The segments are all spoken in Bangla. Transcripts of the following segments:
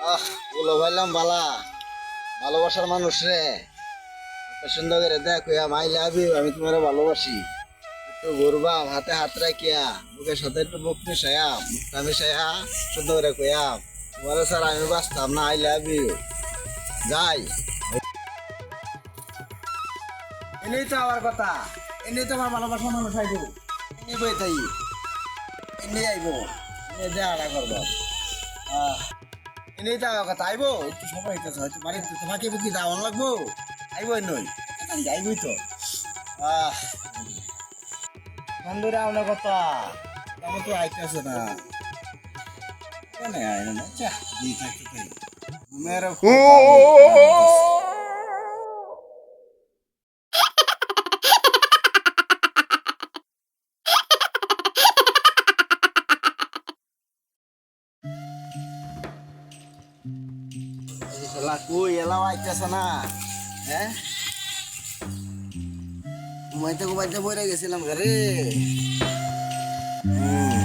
আহ, বলো ভাইলাম বালা। ভালোবাসার মানুষ রে। সুন্দর করে দেখ আই লাভ ইউ আমি তোমার ভালোবাসি। একটু ঘুরবাম হাতে হাত রাখিয়া, মুখের সাথে একটু মুখ মিশায়া মুখটা মিশায়া সুন্দর করে কইয়াম তোমার স্যার আমি বাঁচতাম না আই লাভ ইউ যাই। এনেই তো আমার কথা। এনেই তো আমার ভালোবাসার মানুষ আইব। এনে বই তাই। এনে আইব। এনে দেখা করব। আহ। এনেই তো কথা, আইব, একটু সময় হইতেছে হয়তো বাড়িতে তোমাকে বুকি যাওয়ান লাগবো। আইব নই আইবই তো। আহ। বন্ধুরা আমার কথা তেমন তো আইতেছে না। কেন আয় না চা দিয়ে থাকতে পারি। মেরো শালা কই এলাও আইতেছে না হ্যাঁ ঘুমাইতে ঘুমাইতে বইরে গেছিলাম ঘরে হুম।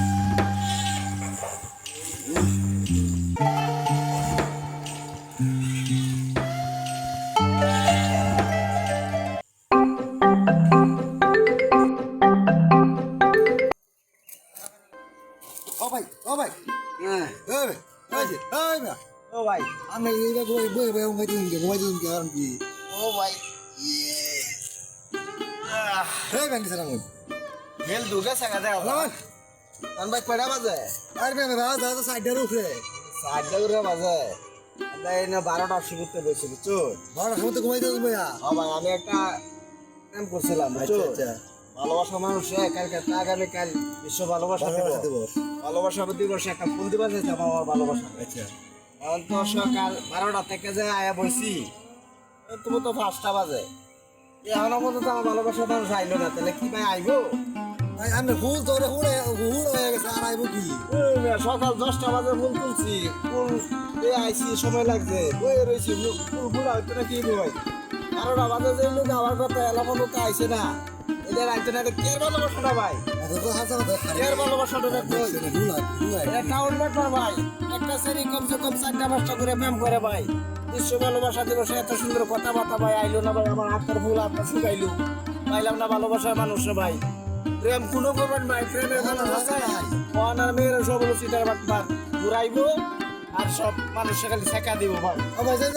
ও ভাই ও ভাই হ্যাঁ ও ভাই ওই যে ওই না ও ভাই। আমি এইটা বই বই বই ঘুমাই দিন ঘুমাই দিন কারণ কি। ও ভাই ইয়ে। আহ, এই ব্যাংক স্যার আমি হেল দুগা সাগা দে লাগান। তান ভাই কয়টা বাজে? আর ব্যাংক ভাই দাদা সাইডের উপরে। সাতটা করে বাজে। তাই না বারোটা শুরুতে বসে বুঝছ? বড় সময় তো ঘুমাই দিন ভাইয়া। ভাই আমি একটা প্রেম করছিলাম বুঝছ? আচ্ছা। ভালোবাসা মানুষ কালকে আগামী কাল বিশ্ব ভালোবাসা ভালোবাসা দিবস। ভালোবাসা দিবসে একটা ফুল দিবস আমার ভালোবাসা। আচ্ছা। তো সকাল বারোটা থেকে যে আয়া বইছি এ তুমি তো পাঁচটা বাজে। এখন পর্যন্ত আমার ভালোবাসা মানুষ আইলো না তাহলে কি ভাই আইবো? আমি ফুল তোরে হুড়ে হুড় হয়ে গেছে আর আইবো কি? সকাল দশটা বাজে ফুল তুলছি ফুল দিয়ে আইছি সময় লাগছে। বয়ে রয়েছি ফুল- ফুল হয়তো না কি ভাই বারোটা বাজে যে লোক আমার কথা এলা পর্যন্ত আইছে না। এদের আইছে এটা কে ভালোবাসাটা ভাই? তো হাসা কথা কে ভালোবাসাটা দেখো হুল হুল এটা টাউন ব্যাপার ভাই। একটা সেরি কমসে কম চারটা পাঁচটা করে প্রেম করে ভাই। বিশ্ব ভালোবাসা দিবসে এত সুন্দর কথাবার্তা ভাই আইলো না ভাই আমার হাতের ফুল আপনার শুকাইলো। পাইলাম না ভালোবাসার মানুষে ভাই। প্রেম কোনো করবেন ভাই মহান আর মেয়েরা সব হলো সিটার বাটবার ঘুরাইবো আর সব মানুষের খালি শেখা দিব ভাই। ও ভাই যাই